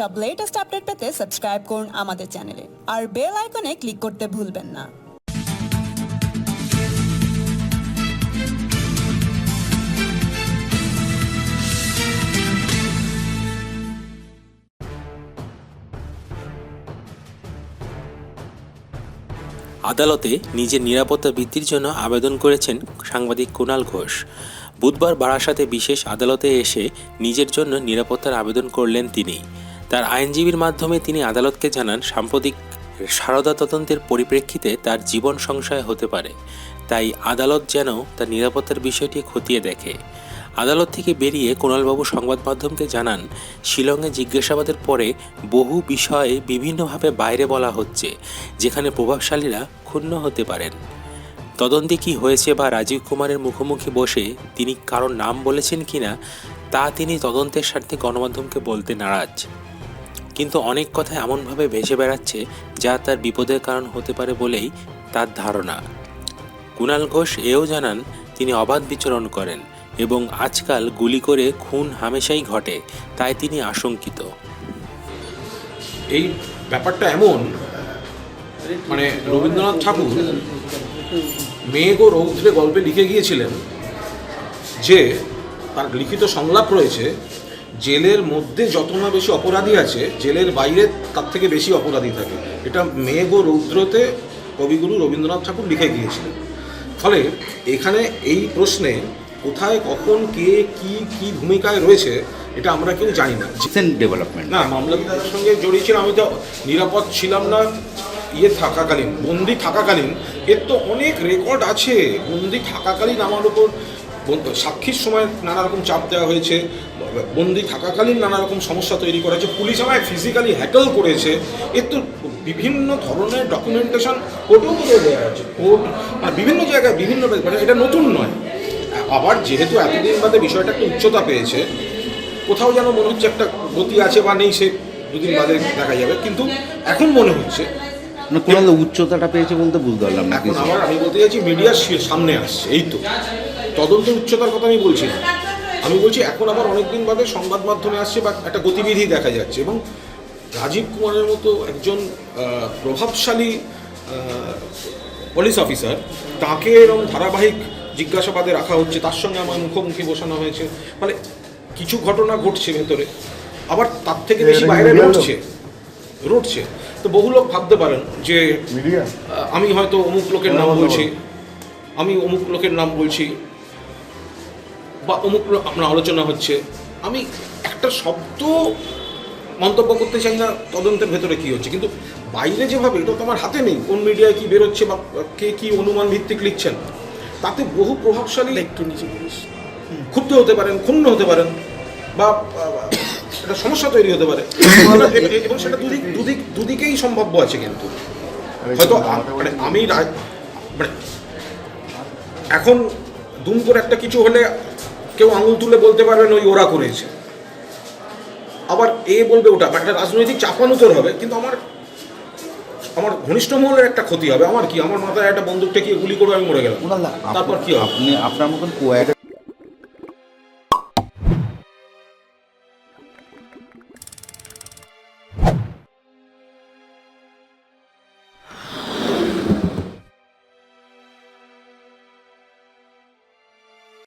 সব latest update পেতে subscribe করুন আমাদের চ্যানেলে আর বেল আইকনে ক্লিক করতে ভুলবেন না। আদালতে নিজের নিরাপত্তা বৃদ্ধির জন্য আবেদন করেছেন সাংবাদিক কুণাল ঘোষ। বুধবার বারাসাতে বিশেষ আদালতে এসে নিজের জন্য নিরাপত্তার আবেদন করলেন তিনি। তার আইনজীবীর মাধ্যমে তিনি আদালতকে জানান, সাম্প্রতিক সারদা তদন্তের পরিপ্রেক্ষিতে তার জীবন সংশয় হতে পারে। তাই আদালত যেন তার নিরাপত্তার বিষয়টি খতিয়ে দেখে। আদালত থেকে বেরিয়ে কুণালবাবু সংবাদ মাধ্যমকে জানান, শিলংয়ে জিজ্ঞাসাবাদের পরে বহু বিষয়ে বিভিন্নভাবে বাইরে বলা হচ্ছে, যেখানে প্রভাবশালীরা ক্ষুণ্ণ হতে পারেন। তদন্তে কি হয়েছে বা রাজীব কুমারের মুখোমুখি বসে তিনি কারোর নাম বলেছেন কিনা, তা তিনি তদন্তের স্বার্থে গণমাধ্যমকে বলতে নারাজ। কিন্তু অনেক কথা এমনভাবে ভেসে বেড়াচ্ছে যা তার বিপদের কারণ হতে পারে বলেই তার ধারণা। কুণাল ঘোষ এও জানান, তিনি অবাধ বিচরণ করেন এবং আজকাল গুলি করে খুন হামেশাই ঘটে, তাই তিনি আশঙ্কিত। এই ব্যাপারটা এমন মানে রবীন্দ্রনাথ ঠাকুর মেঘ ও রৌদ্রে গল্পে লিখে গিয়েছিলেন যে তার লিখিত সংলাপ রয়েছে জেলের মধ্যে যত না বেশি অপরাধী আছে জেলের বাইরে তার থেকে বেশি অপরাধী থাকে। এটা মেঘ ও রৌদ্রতে কবিগুরু রবীন্দ্রনাথ ঠাকুর লিখে গিয়েছিলেন। ফলে এখানে এই প্রশ্নে কোথায় কখন কে কি কি ভূমিকায় রয়েছে এটা আমরা কেউ জানি না। ডেভেলপমেন্ট না মামলার সঙ্গে জড়িয়ে ছিলাম আমি তো নিরাপদ ছিলাম না ইয়ে থাকাকালীন বন্দি থাকাকালীন। এর তো অনেক রেকর্ড আছে বন্দি থাকাকালীন আমার বন- সাক্ষীর সময় নানা রকম চাপ দেওয়া হয়েছে, বন্দি থাকাকালীন নানা রকম সমস্যা তৈরি করা হয়েছে, পুলিশ আমায় ফিজিক্যালি হ্যাকল করেছে। এর তো বিভিন্ন ধরনের ডকুমেন্টেশন কোর্টেও তো দেওয়া আছে কোর্ট মানে বিভিন্ন জায়গায় বিভিন্ন মানে এটা নতুন নয়। আবার যেহেতু এতদিন বাদে বিষয়টা একটু উচ্চতা পেয়েছে, কোথাও যেন মনে হচ্ছে একটা গতি আছে বা নেই, সে দুদিন বাদে দেখা যাবে। কিন্তু এখন মনে হচ্ছে মানে কোন উচ্চতাটা পেয়েছে বলতে বুঝতে পারলাম না এখন কিছু। আবার আমি বলতে চাইছি মিডিয়ার সামনে আসছে এই তো। তদন্ত উচ্চতার কথা আমি বলছি না। আমি বলছি এখন আবার অনেকদিন বাদে সংবাদ মাধ্যমে আসছে বা একটা গতিবিধি দেখা যাচ্ছে এবং রাজীব কুমারের মতো একজন প্রভাবশালী পুলিশ অফিসার তাকে এরকম ধারাবাহিক জিজ্ঞাসাবাদে রাখা হচ্ছে তার সঙ্গে আমার মুখোমুখি বসানো হয়েছে। মানে কিছু ঘটনা ঘটছে ভেতরে আবার তার থেকে বেশি বাইরে রটছে রটছে। তো বহু লোক ভাবতে পারেন যে মিডিয়া আমি হয়তো অমুক লোকের নাম বলছি। আমি অমুক লোকের নাম বলছি। বা অমুক লোক আপনার আলোচনা হচ্ছে। আমি একটা শব্দ মন্তব্য করতে চাই না তদন্তের ভেতরে কি হচ্ছে? কিন্তু বাইরে যেভাবে এটা তো আমার হাতে নেই কোন মিডিয়ায় কি বেরোচ্ছে বা কে কি অনুমান ভিত্তিক লিখছেন তাতে বহু প্রভাবশালী একটু নিচে ক্ষুব্ধ হতে পারেন ক্ষুণ্ণ হতে পারেন বা একটা সমস্যা তৈরি হতে পারে। এবং সেটা দুদিক দুদিক দুদিকেই সম্ভাব্য আছে কিন্তু। হয়তো মানে আমি মানে এখন দুম করে একটা কিছু হলে কেউ আঙুল তুলে বলতে পারবেন ওই ওরা করেছে। আবার এ বলবে ওটা একটা রাজনৈতিক চাপানুতর হবে কিন্তু আমার আমার ঘনিষ্ঠ মহলের একটা ক্ষতি হবে। আমার কি? আমার মাথায় একটা বন্দুক ঠেকিয়ে গুলি করে আমি মরে গেলাম। তারপর কি হবে? আপনি আপনার মতন